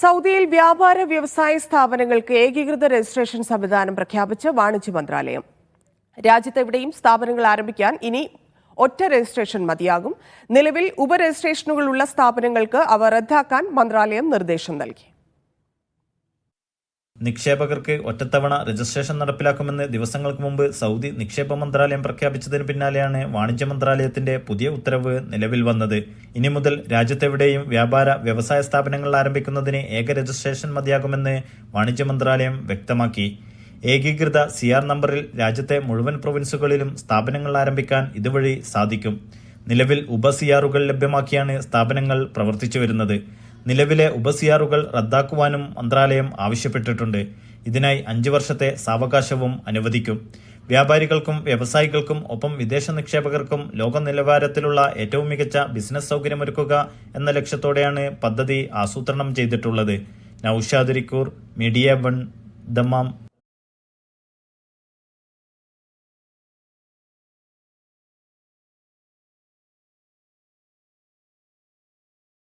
സൗദിയിൽ വ്യാപാര വ്യവസായ സ്ഥാപനങ്ങൾക്ക് ഏകീകൃത രജിസ്ട്രേഷൻ സംവിധാനം പ്രഖ്യാപിച്ച് വാണിജ്യ മന്ത്രാലയം. രാജ്യത്തെവിടെയും സ്ഥാപനങ്ങൾ ആരംഭിക്കാൻ ഇനി ഒറ്റ രജിസ്ട്രേഷൻ മതിയാകും. നിലവിൽ ഉപരജിസ്ട്രേഷനുകളുള്ള സ്ഥാപനങ്ങൾക്ക് അവ റദ്ദാക്കാൻ മന്ത്രാലയം നിർദ്ദേശം നൽകി. നിക്ഷേപകർക്ക് ഒറ്റത്തവണ രജിസ്ട്രേഷൻ നടപ്പിലാക്കുമെന്ന് ദിവസങ്ങൾക്ക് മുമ്പ് സൗദി നിക്ഷേപ മന്ത്രാലയം പ്രഖ്യാപിച്ചതിന് പിന്നാലെയാണ് വാണിജ്യ മന്ത്രാലയത്തിന്റെ പുതിയ ഉത്തരവ് നിലവിൽ വന്നത്. ഇനി മുതൽ രാജ്യത്തെവിടെയും വ്യാപാര വ്യവസായ സ്ഥാപനങ്ങൾ ആരംഭിക്കുന്നതിന് ഏക രജിസ്ട്രേഷൻ മതിയാകുമെന്ന് വാണിജ്യ മന്ത്രാലയം വ്യക്തമാക്കി. ഏകീകൃത സി ആർ നമ്പറിൽ രാജ്യത്തെ മുഴുവൻ പ്രൊവിൻസുകളിലും സ്ഥാപനങ്ങൾ ആരംഭിക്കാൻ ഇതുവഴി സാധിക്കും. നിലവിൽ ഉപസിയാറുകൾ ലഭ്യമാക്കിയാണ് സ്ഥാപനങ്ങൾ പ്രവർത്തിച്ചു വരുന്നത് നിലവിലെ ഉപസിയാറുകൾ റദ്ദാക്കുവാനും മന്ത്രാലയം ആവശ്യപ്പെട്ടിട്ടുണ്ട്. ഇതിനായി അഞ്ച് വർഷത്തെ സാവകാശവും അനുവദിക്കും. വ്യാപാരികൾക്കും വ്യവസായികൾക്കും ഒപ്പം വിദേശ നിക്ഷേപകർക്കും ലോക നിലവാരത്തിലുള്ള ഏറ്റവും മികച്ച ബിസിനസ് സൗകര്യമൊരുക്കുക എന്ന ലക്ഷ്യത്തോടെയാണ് പദ്ധതി ആസൂത്രണം ചെയ്തിട്ടുള്ളത്. നൌഷാദ് റിക്കൂർ മീഡിയ വൺ ദമാം.